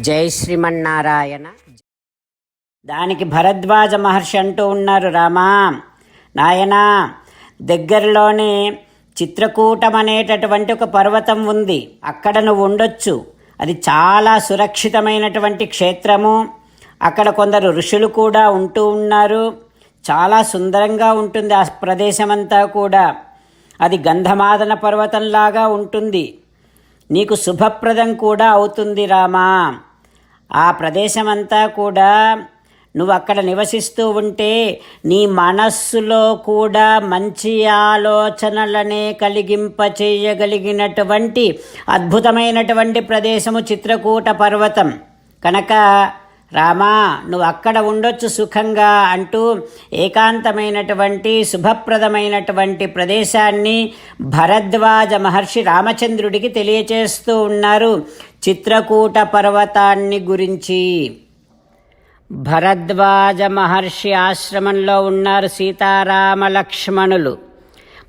జై శ్రీమన్నారాయణ. దానికి భరద్వాజ మహర్షి అంటూ ఉన్నారు రామా. నాయనా దగ్గరలోనే చిత్రకూటం అనేటటువంటి ఒక పర్వతం ఉంది. అక్కడ నువ్వు ఉండొచ్చు. అది చాలా సురక్షితమైనటువంటి క్షేత్రము. అక్కడ కొందరు ఋషులు కూడా ఉంటూ ఉన్నారు. చాలా సుందరంగా ఉంటుంది ఆ ప్రదేశమంతా కూడా. అది గంధమాదన పర్వతంలాగా ఉంటుంది. నీకు శుభప్రదం కూడా అవుతుంది రామా. ఆ ప్రదేశమంతా కూడా నువ్వు అక్కడ నివసిస్తూ ఉంటే నీ మనస్సులో కూడా మంచి ఆలోచనలనే కలిగింప చేయగలిగినటువంటి అద్భుతమైనటువంటి ప్రదేశము చిత్రకూట పర్వతం. కనుక రామా నువ్వు అక్కడ ఉండొచ్చు సుఖంగా అంటూ ఏకాంతమైనటువంటి శుభప్రదమైనటువంటి ప్రదేశాన్ని భరద్వాజ మహర్షి రామచంద్రుడికి తెలియచేస్తూ ఉన్నారు. చిత్రకూట పర్వతాన్ని గురించి. భరద్వాజ మహర్షి ఆశ్రమంలో ఉన్నారు సీతారామ లక్ష్మణులు.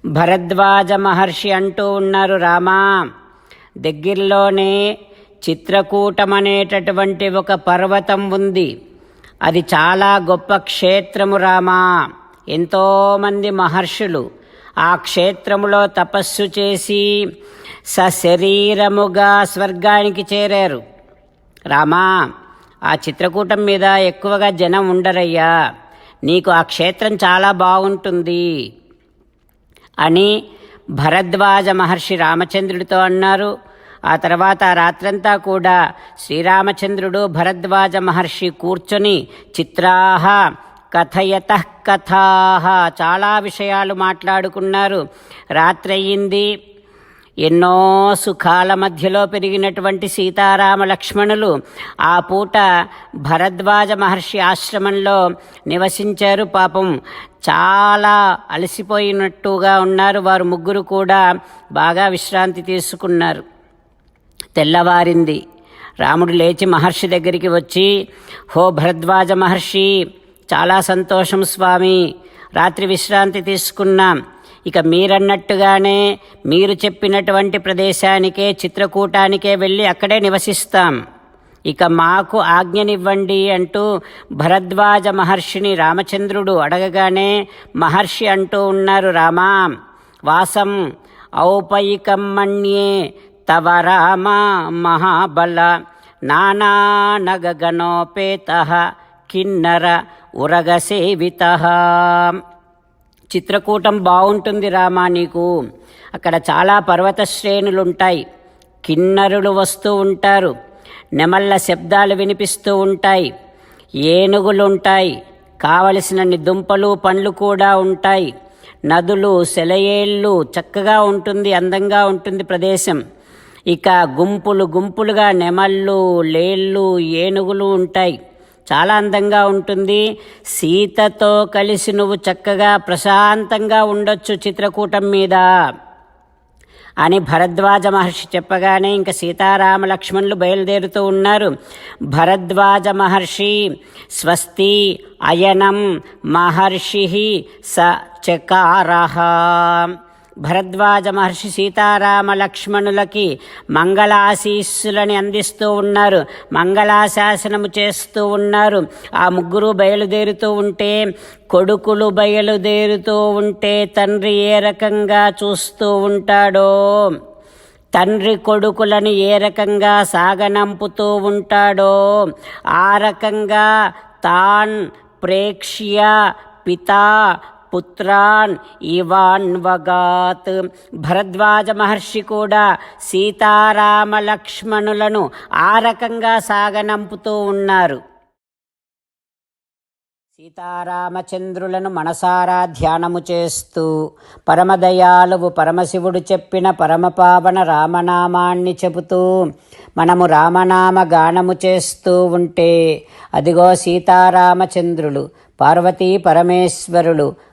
భరద్వాజ మహర్షి అంటూ ఉన్నారు రామా దగ్గరలోనే చిత్రకూటం అనేటటువంటి ఒక పర్వతం ఉంది. అది చాలా గొప్ప క్షేత్రము రామా. ఎంతోమంది మహర్షులు ఆ క్షేత్రములో తపస్సు చేసి సశరీరముగా స్వర్గానికి చేరారు. రామా ఆ చిత్రకూటం మీద ఎక్కువగా జనం ఉండరయ్యా. నీకు ఆ క్షేత్రం చాలా బాగుంటుంది అని భరద్వాజ మహర్షి రామచంద్రుడితో అన్నారు. ఆ తర్వాత రాత్రంతా కూడా శ్రీరామచంద్రుడు భరద్వాజ మహర్షి కూర్చొని చిత్రాహ కథయత కథాహ చాలా విషయాలు మాట్లాడుకున్నారు. రాత్రయ్యింది ఎన్నో సుఖాల మధ్యలో పెరిగినటువంటి సీతారామ లక్ష్మణులు ఆ పూట భరద్వాజ మహర్షి ఆశ్రమంలో నివసించారు. పాపం చాలా అలసిపోయినట్టుగా ఉన్నారు. వారు ముగ్గురు కూడా బాగా విశ్రాంతి తీసుకున్నారు. తెల్లవారింది. రాముడు లేచి మహర్షి దగ్గరికి వచ్చి హో భరద్వాజ మహర్షి చాలా సంతోషం స్వామి. రాత్రి విశ్రాంతి తీసుకున్నాం. ఇక మీరన్నట్టుగానే మీరు చెప్పినటువంటి ప్రదేశానికే చిత్రకూటానికే వెళ్ళి అక్కడే నివసిస్తాం. ఇక మాకు ఆజ్ఞనివ్వండి అంటూ భరద్వాజ మహర్షిని రామచంద్రుడు అడగగానే మహర్షి అంటూ ఉన్నారు రామా వాసం ఔపయికం తవ రామ మహాబల నానానగగనోపేత కిన్నర ఉరగసేవిత. చిత్రకూటం బాగుంటుంది రామా నీకు. అక్కడ చాలా పర్వత శ్రేణులుంటాయి. కిన్నరులు వస్తూ ఉంటారు. నెమళ్ళ శబ్దాలు వినిపిస్తూ ఉంటాయి. ఏనుగులుంటాయి. కావలసినన్ని దుంపలు పండ్లు కూడా ఉంటాయి. నదులు సెలయేళ్ళు చక్కగా ఉంటుంది అందంగా ఉంటుంది ప్రదేశం. ఇక గుంపులు గుంపులుగా నెమళ్ళు లేళ్ళు ఏనుగులు ఉంటాయి. చాలా అందంగా ఉంటుంది. సీతతో కలిసి నువ్వు చక్కగా ప్రశాంతంగా ఉండొచ్చు చిత్రకూటం మీద. అని భరద్వాజ మహర్షి చెప్పగానే ఇంక సీతారామ లక్ష్మణులు బయలుదేరుతూ ఉన్నారు. భరద్వాజ మహర్షి స్వస్తి అయనం మహర్షి స చకారహ భరద్వాజ మహర్షి సీతారామ లక్ష్మణులకి మంగళాశీస్సులని అందిస్తూ ఉన్నారు. మంగళాశాసనము చేస్తూ ఉన్నారు. ఆ ముగ్గురు బయలుదేరుతూ ఉంటే కొడుకులు బయలుదేరుతూ ఉంటే తండ్రి ఏ రకంగా చూస్తూ ఉంటాడో? తండ్రి కొడుకులను ఏ రకంగా సాగనంపుతూ ఉంటాడో? ఆ రకంగా తాన్ ప్రేక్ష్య పితా పుత్రాన్ ఇవాన్వగాత్ భరద్వాజ మహర్షి కూడా సీతారామ లక్ష్మణులను ఆ రకంగా సాగనంపుతూ ఉన్నారు. సీతారామచంద్రులను మనసారా ధ్యానము చేస్తూ పరమదయాలువు పరమశివుడు చెప్పిన పరమపావన రామనామాన్ని చెబుతూ మనము రామనామ గానము చేస్తూ ఉంటే అదిగో సీతారామచంద్రులు పార్వతీ పరమేశ్వరులు